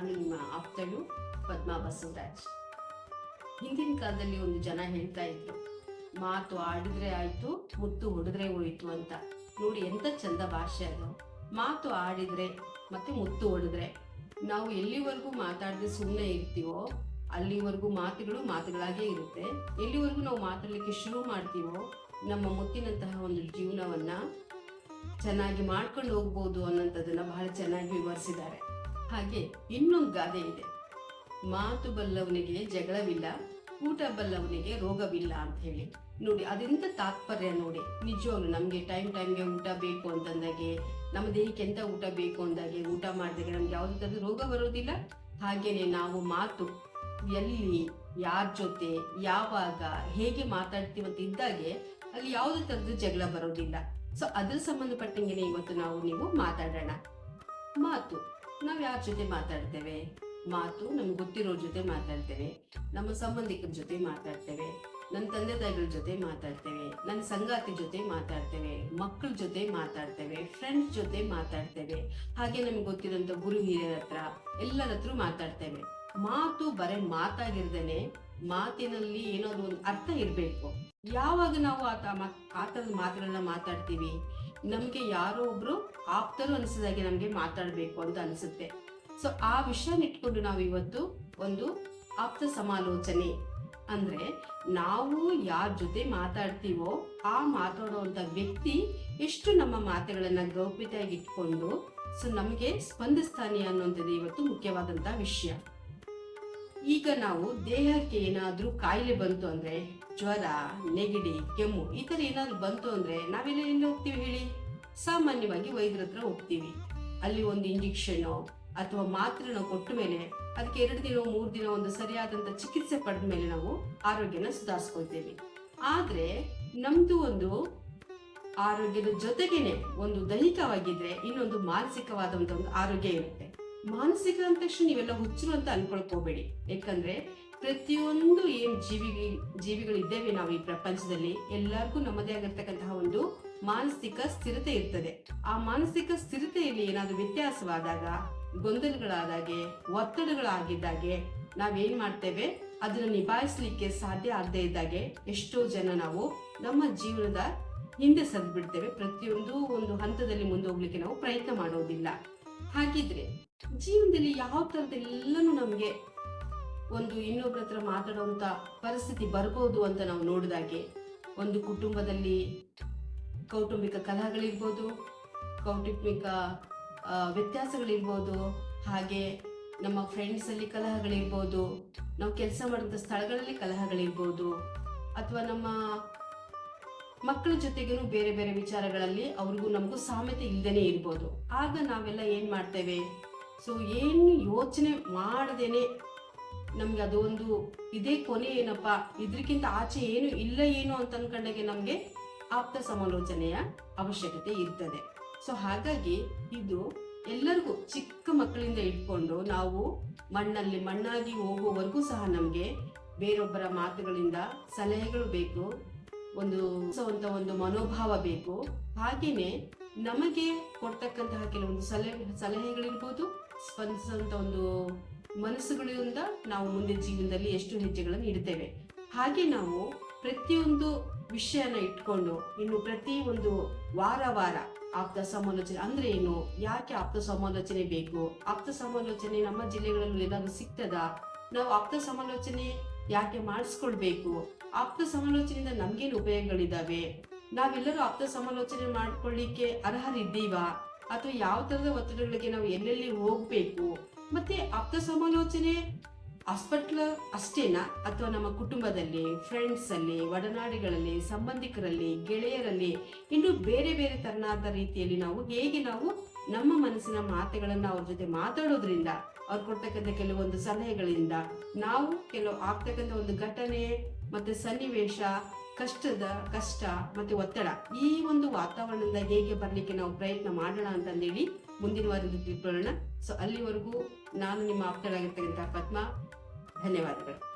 ನಾನು ನಿಮ್ಮ ಆಪ್ತಳು ಪದ್ಮಾ ಬಸವರಾಜ್. ಹಿಂದಿನ ಕಾಲದಲ್ಲಿ ಒಂದು ಜನ ಹೇಳ್ತಾ ಇದ್ರು, ಮಾತು ಆಡಿದ್ರೆ ಆಯ್ತು, ಮುತ್ತು ಹೊಡೆದ್ರೆ ಹೋಯ್ತು ಅಂತ. ನೋಡಿ ಎಂತ ಚಂದ ಭಾಷೆ ಅದು. ಮಾತು ಆಡಿದ್ರೆ ಮತ್ತೆ ಮುತ್ತು ಹೊಡೆದ್ರೆ. ನಾವು ಎಲ್ಲಿವರೆಗೂ ಮಾತಾಡದೆ ಸುಮ್ಮನೆ ಇರ್ತೀವೋ, ಅಲ್ಲಿವರೆಗೂ ಮಾತುಗಳು ಮಾತುಗಳಾಗೇ ಇರುತ್ತೆ. ಎಲ್ಲಿವರೆಗೂ ನಾವು ಮಾತಾಡಲಿಕ್ಕೆ ಶುರು ಮಾಡ್ತೀವೋ, ನಮ್ಮ ಮುತ್ತಿನಂತಹ ಒಂದು ಜೀವನವನ್ನ ಚೆನ್ನಾಗಿ ಮಾಡ್ಕೊಂಡು ಹೋಗ್ಬೋದು ಅನ್ನೋಂಥದ್ದನ್ನ ಬಹಳ ಚೆನ್ನಾಗಿ ವಿವರಿಸಿದ್ದಾರೆ. ಹಾಗೆ ಇನ್ನೊಂದು ಗಾದೆ ಇದೆ. ಮಾತು ಬಲ್ಲವನಿಗೆ ಜಗಳವಿಲ್ಲ, ಊಟ ಬಲ್ಲವನಿಗೆ ರೋಗವಿಲ್ಲ ಅಂತ ಹೇಳಿ. ನೋಡಿ, ಅದೆಂತ ತಾತ್ಪರ್ಯ ನೋಡಿ. ನಿಜವಾಗ್ಲು ನಮಗೆ ಟೈಮ್ ಟೈಮ್ಗೆ ಊಟ ಬೇಕು ಅಂತಂದಾಗೆ, ನಮ್ಮ ದೇಹಕ್ಕೆ ಎಂತ ಊಟ ಬೇಕು ಅಂದಾಗೆ ಊಟ ಮಾಡಿದಾಗ ನಮ್ಗೆ ಯಾವುದೇ ಥರದ ರೋಗ ಬರೋದಿಲ್ಲ. ಹಾಗೇನೆ ನಾವು ಮಾತು, ಎಲ್ಲಿ, ಯಾರ ಜೊತೆ, ಯಾವಾಗ, ಹೇಗೆ ಮಾತಾಡ್ತೀವಿ ಅಂತ ಇದ್ದಾಗೆ ಅಲ್ಲಿ ಯಾವುದೇ ಥರದ್ದು ಜಗಳ ಬರೋದಿಲ್ಲ. ಸೊ ಅದ್ರ ಸಂಬಂಧಪಟ್ಟಂಗೆ ಇವತ್ತು ನಾವು ನೀವು ಮಾತಾಡೋಣ. ಮಾತು. ನಾವು ಯಾರ ಜೊತೆ ಮಾತಾಡ್ತೇವೆ? ಮಾತು ನಮ್ಗೆ ಗೊತ್ತಿರೋ ಜೊತೆ ಮಾತಾಡ್ತೇವೆ. ನಮ್ಮ ಸಂಬಂಧಿಕರ ಜೊತೆ ಮಾತಾಡ್ತೇವೆ. ನನ್ನ ತಂದೆ ತಾಯಿಗಳ ಜೊತೆ ಮಾತಾಡ್ತೇವೆ. ನನ್ನ ಸಂಗಾತಿ ಜೊತೆ ಮಾತಾಡ್ತೇವೆ. ಮಕ್ಕಳ ಜೊತೆ ಮಾತಾಡ್ತೇವೆ. ಫ್ರೆಂಡ್ಸ್ ಜೊತೆ ಮಾತಾಡ್ತೇವೆ. ಹಾಗೆ ನಮ್ಗೆ ಗೊತ್ತಿರೋಂಥ ಗುರು ಹಿರಿಯರ ಹತ್ರ ಎಲ್ಲರ ಮಾತಾಡ್ತೇವೆ. ಮಾತು ಬರೀ ಮಾತಾಗಿರ್ದೇನೆ ಮಾತಿನಲ್ಲಿ ಏನಾದ್ರು ಒಂದು ಅರ್ಥ ಇರಬೇಕು. ಯಾವಾಗ ನಾವು ಆತ ಆ ಥರದ ಮಾತುಗಳನ್ನ ಮಾತಾಡ್ತೀವಿ, ನಮಗೆ ಯಾರೋ ಒಬ್ರು ಆಪ್ತರು ಅನಿಸಿದಾಗೆ ನಮಗೆ ಮಾತಾಡಬೇಕು ಅಂತ ಅನಿಸುತ್ತೆ. ಸೊ ಆ ವಿಷಯನ ಇಟ್ಕೊಂಡು ನಾವು ಇವತ್ತು ಒಂದು ಆಪ್ತ ಸಮಾಲೋಚನೆ. ಅಂದ್ರೆ ನಾವು ಯಾರ ಜೊತೆ ಮಾತಾಡ್ತೀವೋ ಆ ಮಾತಾಡುವಂತ ವ್ಯಕ್ತಿ ಎಷ್ಟು ನಮ್ಮ ಮಾತುಗಳನ್ನ ಗೌಪ್ಯತೆಯಾಗಿ ಇಟ್ಕೊಂಡು, ಸೊ, ನಮಗೆ ಸ್ಪಂದಿಸ್ತಾನೆ ಅನ್ನುವಂಥದ್ದು ಇವತ್ತು ಮುಖ್ಯವಾದಂತ ವಿಷಯ. ಈಗ ನಾವು ದೇಹಕ್ಕೆ ಏನಾದರೂ ಕಾಯಿಲೆ ಬಂತು ಅಂದ್ರೆ ಜ್ವರ, ನೆಗಡಿ, ಕೆಮ್ಮು, ಈ ಥರ ಏನಾದರೂ ಬಂತು ಅಂದ್ರೆ ನಾವೆಲ್ಲ ಎಲ್ಲಿ ಹೋಗ್ತೀವಿ ಹೇಳಿ? ಸಾಮಾನ್ಯವಾಗಿ ವೈದ್ಯರ ಹತ್ರ ಹೋಗ್ತೀವಿ. ಅಲ್ಲಿ ಒಂದು ಇಂಜೆಕ್ಷನ್ ಅಥವಾ ಮಾತ್ರೆನ ಕೊಟ್ಟ ಮೇಲೆ ಅದಕ್ಕೆ ಎರಡು ದಿನ, ಮೂರು ದಿನ ಒಂದು ಸರಿಯಾದಂತ ಚಿಕಿತ್ಸೆ ಪಡೆದ ಮೇಲೆ ನಾವು ಆರೋಗ್ಯನ ಸುಧಾರಿಸ್ಕೊಳ್ತೇವೆ. ಆದ್ರೆ ನಮ್ಮದು ಒಂದು ಆರೋಗ್ಯದ ಜೊತೆಗೇನೆ ಒಂದು ದೈಹಿಕವಾಗಿದ್ರೆ ಇನ್ನೊಂದು ಮಾನಸಿಕವಾದಂತ ಒಂದು ಆರೋಗ್ಯ ಇರುತ್ತೆ. ಮಾನಸಿಕ ಅಂದ ತಕ್ಷಣ ನೀವೆಲ್ಲ ಹುಚ್ಚರು ಅಂತ ಅನ್ಕೊಳ್ಕೋಬೇಡಿ. ಯಾಕಂದ್ರೆ ಪ್ರತಿಯೊಂದು ಏನ್ ಜೀವಿ ಜೀವಿಗಳಿದ್ದೇವೆ ನಾವು ಈ ಪ್ರಪಂಚದಲ್ಲಿ, ಎಲ್ಲರಿಗೂ ನಮ್ಮದೇ ಆಗಿರ್ತಕ್ಕಂತಹ ಒಂದು ಮಾನಸಿಕ ಸ್ಥಿರತೆ ಇರ್ತದೆ. ಆ ಮಾನಸಿಕ ಸ್ಥಿರತೆಯಲ್ಲಿ ಏನಾದ್ರೂ ವ್ಯತ್ಯಾಸವಾದಾಗ, ಗೊಂದಲಗಳಾದಾಗೆ, ಒತ್ತಡಗಳಾಗಿದ್ದಾಗೆ ನಾವೇನ್ ಮಾಡ್ತೇವೆ? ಅದನ್ನ ನಿಭಾಯಿಸ್ಲಿಕ್ಕೆ ಸಾಧ್ಯ ಆಗದೆ ಇದ್ದಾಗೆ ಎಷ್ಟೋ ಜನ ನಾವು ನಮ್ಮ ಜೀವನದ ಹಿಂದೆ ಸದ್ಬಿಡ್ತೇವೆ ಬಿಡ್ತೇವೆ ಪ್ರತಿಯೊಂದು ಒಂದು ಹಂತದಲ್ಲಿ ಮುಂದೆ ಹೋಗ್ಲಿಕ್ಕೆ ನಾವು ಪ್ರಯತ್ನ ಮಾಡೋದಿಲ್ಲ. ಹಾಗಿದ್ರೆ ಜೀವನದಲ್ಲಿ ಯಾವ ತರದೆಲ್ಲನೂ ನಮಗೆ ಒಂದು ಇನ್ನೊಬ್ಬರ ಹತ್ರ ಮಾತಾಡುವಂತ ಪರಿಸ್ಥಿತಿ ಬರಬಹುದು ಅಂತ ನಾವು ನೋಡಿದಾಗೆ. ಒಂದು ಕುಟುಂಬದಲ್ಲಿ ಕೌಟುಂಬಿಕ ಕಲಹಗಳಿರ್ಬೋದು, ಕೌಟುಂಬಿಕ ವ್ಯತ್ಯಾಸಗಳಿರ್ಬೋದು, ಹಾಗೆ ನಮ್ಮ ಫ್ರೆಂಡ್ಸಲ್ಲಿ ಕಲಹಗಳಿರ್ಬೋದು, ನಾವು ಕೆಲಸ ಮಾಡಿದ ಸ್ಥಳಗಳಲ್ಲಿ ಕಲಹಗಳಿರ್ಬೋದು, ಅಥವಾ ನಮ್ಮ ಮಕ್ಕಳ ಜೊತೆಗೂ ಬೇರೆ ಬೇರೆ ವಿಚಾರಗಳಲ್ಲಿ ಅವ್ರಿಗೂ ನಮಗೂ ಸಾಮ್ಯತೆ ಇಲ್ಲದೇನೆ ಇರ್ಬೋದು. ಆಗ ನಾವೆಲ್ಲ ಏನು ಮಾಡ್ತೇವೆ? ಸೊ ಏನು ಯೋಚನೆ ಮಾಡದೇನೆ ನಮ್ಗೆ ಅದೊಂದು ಇದೇ ಕೊನೆ ಏನಪ್ಪ? ಇದ್ರಕ್ಕಿಂತ ಆಚೆ ಏನು ಇಲ್ಲ ಏನು ಅಂತ ಅನ್ಕೊಂಡಾಗೆ ನಮ್ಗೆ ಆಪ್ತ ಸಮಾಲೋಚನೆಯ ಅವಶ್ಯಕತೆ ಇರ್ತದೆ. ಸೊ ಹಾಗಾಗಿ ಇದು ಎಲ್ಲರಿಗೂ ಚಿಕ್ಕ ಮಕ್ಕಳಿಂದ ಇಟ್ಕೊಂಡು ನಾವು ಮಣ್ಣಲ್ಲಿ ಮಣ್ಣಾಗಿ ಹೋಗುವವರೆಗೂ ಸಹ ನಮಗೆ ಬೇರೊಬ್ಬರ ಮಾತುಗಳಿಂದ ಸಲಹೆಗಳು ಬೇಕು. ಒಂದು ಹೊಸವಂತ ಒಂದು ಮನೋಭಾವ ಬೇಕು. ಹಾಗೇನೆ ನಮಗೆ ಕೊಡ್ತಕ್ಕಂತಹ ಕೆಲವೊಂದು ಸಲಹೆ, ಸಲಹೆಗಳಿರ್ಬೋದು. ಸ್ಪಂದಿಸುವಂತ ಒಂದು ಮನಸ್ಸುಗಳಿಂದ ನಾವು ಮುಂದೆ ಜೀವನದಲ್ಲಿ ಎಷ್ಟು ಹೆಜ್ಜೆಗಳನ್ನು ಇಡ್ತೇವೆ. ಹಾಗೆ ನಾವು ಪ್ರತಿಯೊಂದು ವಿಷಯನ ಇಟ್ಕೊಂಡು ಇನ್ನು ಪ್ರತಿ ಒಂದು ವಾರ ವಾರ ಆಪ್ತ ಸಮಾಲೋಚನೆ ಅಂದ್ರೆ ಏನು? ಯಾಕೆ ಆಪ್ತ ಸಮಾಲೋಚನೆ ಬೇಕು? ಆಪ್ತ ಸಮಾಲೋಚನೆ ನಮ್ಮ ಜಿಲ್ಲೆಗಳಲ್ಲಿ ಏನಾದ್ರೂ ಸಿಗ್ತದಾ? ನಾವು ಆಪ್ತ ಸಮಾಲೋಚನೆ ಯಾಕೆ ಮಾಡಿಸ್ಕೊಳ್ಬೇಕು? ಆಪ್ತ ಸಮಾಲೋಚನೆಯಿಂದ ನಮ್ಗೇನು ಉಪಯೋಗಗಳಿದ್ದಾವೆ ನಾವೆಲ್ಲರೂ ಆಪ್ತ ಸಮಾಲೋಚನೆ ಮಾಡ್ಕೊಳ್ಳಿಕ್ಕೆ ಅರ್ಹರಿದ್ದೀವಾ? ಅಥವಾ ಯಾವ ತರದ ಒತ್ತಡಗಳಿಗೆ ನಾವು ಎಲ್ಲೆಲ್ಲಿ ಹೋಗ್ಬೇಕು? ಮತ್ತೆ ಆಪ್ತ ಸಮಾಲೋಚನೆ ಹಾಸ್ಪಿಟ್ಲ್ ಅಷ್ಟೇನಾ? ಅಥವಾ ನಮ್ಮ ಕುಟುಂಬದಲ್ಲಿ ಫ್ರೆಂಡ್ಸ್ ಅಲ್ಲಿ ಒಡನಾಡಿಗಳಲ್ಲಿ, ಸಂಬಂಧಿಕರಲ್ಲಿ, ಗೆಳೆಯರಲ್ಲಿ, ಇನ್ನು ಬೇರೆ ಬೇರೆ ತರನಾದ ರೀತಿಯಲ್ಲಿ ನಾವು ಹೇಗೆ ನಾವು ನಮ್ಮ ಮನಸ್ಸಿನ ಮಾತುಗಳನ್ನ ಅವ್ರ ಜೊತೆ ಮಾತಾಡೋದ್ರಿಂದ ಅವ್ರು ಕೊಡ್ತಕ್ಕಂಥ ಕೆಲವೊಂದು ಸಲಹೆಗಳಿಂದ ನಾವು ಕೆಲವು ಆಗ್ತಕ್ಕಂಥ ಒಂದು ಘಟನೆ ಮತ್ತೆ ಸನ್ನಿವೇಶ, ಕಷ್ಟದ ಕಷ್ಟ ಮತ್ತೆ ಒತ್ತಡ ಈ ಒಂದು ವಾತಾವರಣದಿಂದ ಹೇಗೆ ಬರಲಿಕ್ಕೆ ನಾವು ಪ್ರಯತ್ನ ಮಾಡೋಣ ಅಂತಂದೇಳಿ ಮುಂದಿನ ವಾರದಲ್ಲಿ ತಿಳ್ಕೊಳ್ಳೋಣ ಸೊ ಅಲ್ಲಿವರೆಗೂ ನಾನು ನಿಮ್ಮ ಆಪ್ತರಾಗಿರ್ತಕ್ಕಂಥ ಪದ್ಮ. ಧನ್ಯವಾದಗಳು.